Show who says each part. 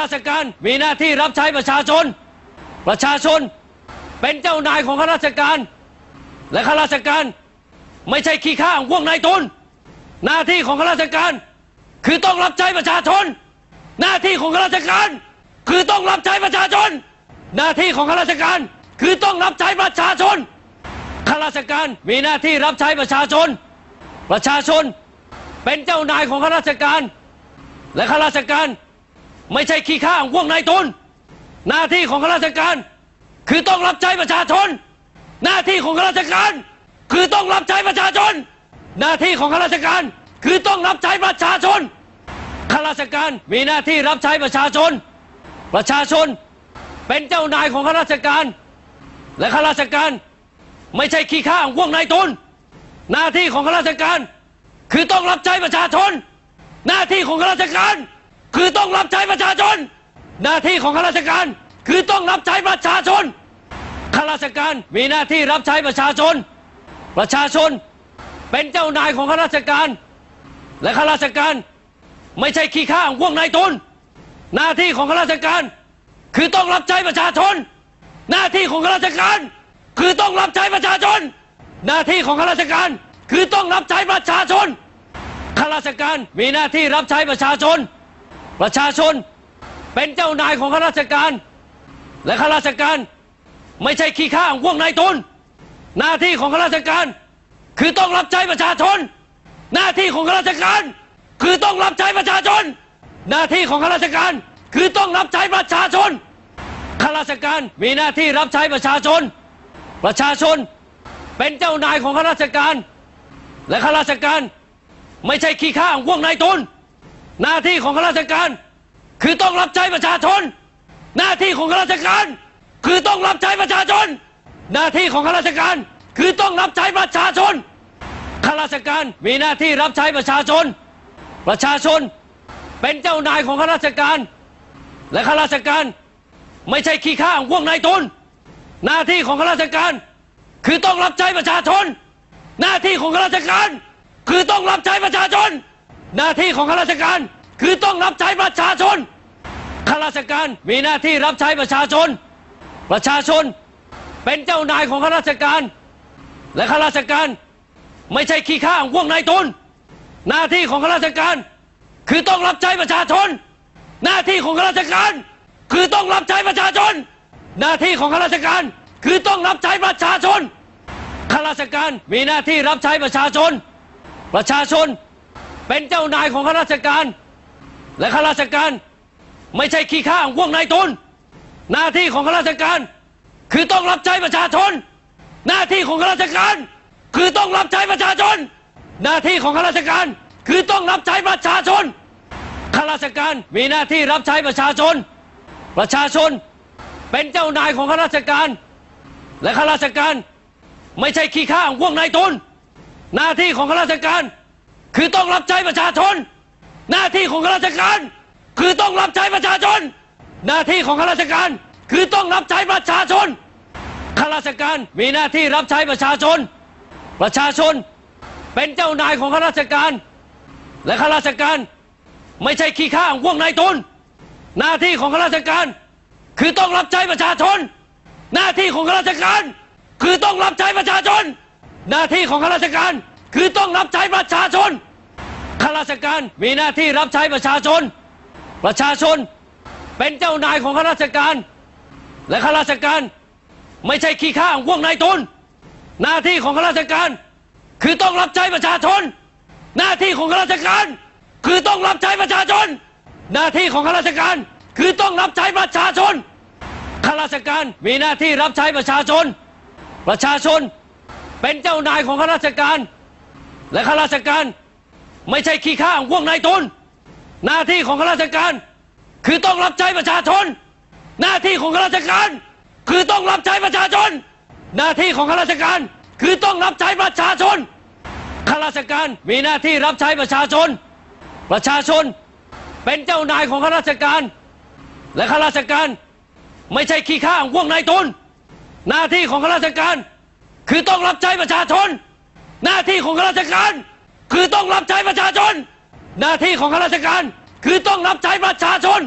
Speaker 1: ราชการมีหน้าที่รับใช้ประชาชน ประชาชนเป็นเจ้านายของข้าราชการ และข้าราชการไม่ใช่ขี้ข้าของพวกนายทุน หน้าที่ของข้าราชการ คือต้องรับใช้ประชาชน หน้าที่ของข้าราชการ คือต้องรับใช้ประชาชน หน้าที่ของข้าราชการ คือต้องรับใช้ประชาชนข้าราชการมีหน้าที่รับใช้ประชาชน ประชาชนเป็นเจ้านายของข้าราชการ และข้าราชการ ไม่ใช่ขี้ข้าของพวกนายทุน หน้าที่ของข้าราชการ คือต้องรับใช้ประชาชน หน้าที่ของข้าราชการ คือต้องรับใช้ประชาชน หน้าที่ของข้าราชการ คือต้องรับใช้ประชาชนข้าราชการมีหน้าที่รับใช้ประชาชน ประชาชนเป็นเจ้านายของข้าราชการ และข้าราชการ ไม่ใช่ขี้ข้าของพวกนายทุน หน้าที่ของข้าราชการ คือต้องรับใช้ประชาชน หน้าที่ของข้าราชการ คือต้องรับใช้ประชาชน หน้าที่ของข้าราชการ คือต้องรับใช้ประชาชนข้าราชการมีหน้าที่รับใช้ประชาชน ประชาชนเป็นเจ้านายของข้าราชการ และข้าราชการไม่ใช่ขี้ข้าของพวกนายทุน หน้าที่ของข้าราชการ คือต้องรับใช้ประชาชน หน้าที่ของข้าราชการ คือต้องรับใช้ประชาชน หน้าที่ของข้าราชการ คือต้องรับใช้ประชาชนข้าราชการมีหน้าที่รับใช้ประชาชน ประชาชนเป็นเจ้านายของข้าราชการ และข้าราชการ ไม่ใช่ขี้ข้าของพวกนายทุนหน้าที่ของข้าราชการ คือต้องรับใช้ประชาชน หน้าที่ของข้าราชการ คือต้องรับใช้ประชาชน หน้าที่ของข้าราชการ คือต้องรับใช้ประชาชนข้าราชการมีหน้าที่รับใช้ประชาชน ประชาชนเป็นเจ้านายของข้าราชการ และข้าราชการ ไม่ใช่ขี้ข้าของพวกนายทุน หน้าที่ของข้าราชการ คือต้องรับใช้ประชาชน หน้าที่ของข้าราชการ คือต้องรับใช้ประชาชน หน้าที่ของข้าราชการ คือต้องรับใช้ประชาชนข้าราชการมีหน้าที่รับใช้ประชาชน ประชาชนเป็นเจ้านายของข้าราชการ และข้าราชการไม่ใช่ขี้ข้าของพวกนายทุนหน้าที่ของข้าราชการ คือต้องรับใช้ประชาชน หน้าที่ของข้าราชการ คือต้องรับใช้ประชาชน หน้าที่ของข้าราชการ คือต้องรับใช้ประชาชนข้าราชการมีหน้าที่รับใช้ประชาชน ประชาชนเป็นเจ้านายของข้าราชการ และข้าราชการไม่ใช่ขี้ข้าของพวกนายทุนหน้าที่ของข้าราชการ คือต้องรับใช้ประชาชน หน้าที่ของข้าราชการ คือต้องรับใช้ประชาชน หน้าที่ของข้าราชการ คือต้องรับใช้ประชาชนข้าราชการมีหน้าที่รับใช้ประชาชน ประชาชน เป็นเจ้านายของข้าราชการ และข้าราชการ ไม่ใช่ขี้ข้าของพวกนายทุนหน้าที่ของข้าราชการ คือต้องรับใช้ประชาชน หน้าที่ของข้าราชการ คือต้องรับใช้ประชาชน หน้าที่ของข้าราชการ คือต้องรับใช้ประชาชนข้าราชการมีหน้าที่รับใช้ประชาชน ประชาชนเป็นเจ้านายของข้าราชการ และข้าราชการ ไม่ใช่ขี้ข้าของพวกนายทุน หน้าที่ของข้าราชการ คือต้องรับใช้ประชาชน หน้าที่ของข้าราชการ คือต้องรับใช้ประชาชน หน้าที่ของข้าราชการ คือต้องรับใช้ประชาชนข้าราชการมีหน้าที่รับใช้ประชาชน ประชาชนเป็นเจ้านายของข้าราชการ และข้าราชการไม่ใช่ขี้ข้าของพวกนายทุนหน้าที่ของข้าราชการ คือต้องรับใช้ประชาชน หน้าที่ของข้าราชการ คือต้องรับใช้ประชาชน หน้าที่ของข้าราชการ คือต้องรับใช้ประชาชนข้าราชการมีหน้าที่รับใช้ประชาชน ประชาชนเป็นเจ้านายของข้าราชการ และข้าราชการไม่ใช่ขี้ข้าของพวกนายทุนหน้าที่ของข้าราชการ คือต้องรับใช้ประชาชน หน้าที่ของข้าราชการ คือต้องรับใช้ประชาชน หน้าที่ของข้าราชการ คือต้องรับใช้ประชาชนข้าราชการมีหน้าที่รับใช้ประชาชน ประชาชนเป็นเจ้านายของข้าราชการ และข้าราชการไม่ใช่ขี้ข้าของพวกนายทุน หน้าที่ของข้าราชการ คือต้องรับใช้ประชาชน หน้าที่ของข้าราชการ คือต้องรับใช้ประชาชน หน้าที่ของข้าราชการ คือต้องรับใช้ประชาชนข้าราชการมีหน้าที่รับใช้ประชาชน ประชาชนเป็นเจ้านายของข้าราชการ และข้าราชการไม่ใช่ขี้ข้าของพวกนายทุน หน้าที่ของข้าราชการ คือต้องรับใช้ประชาชน หน้าที่ของข้าราชการ คือต้องรับใช้ประชาชน หน้าที่ของข้าราชการ คือต้องรับใช้ประชาชน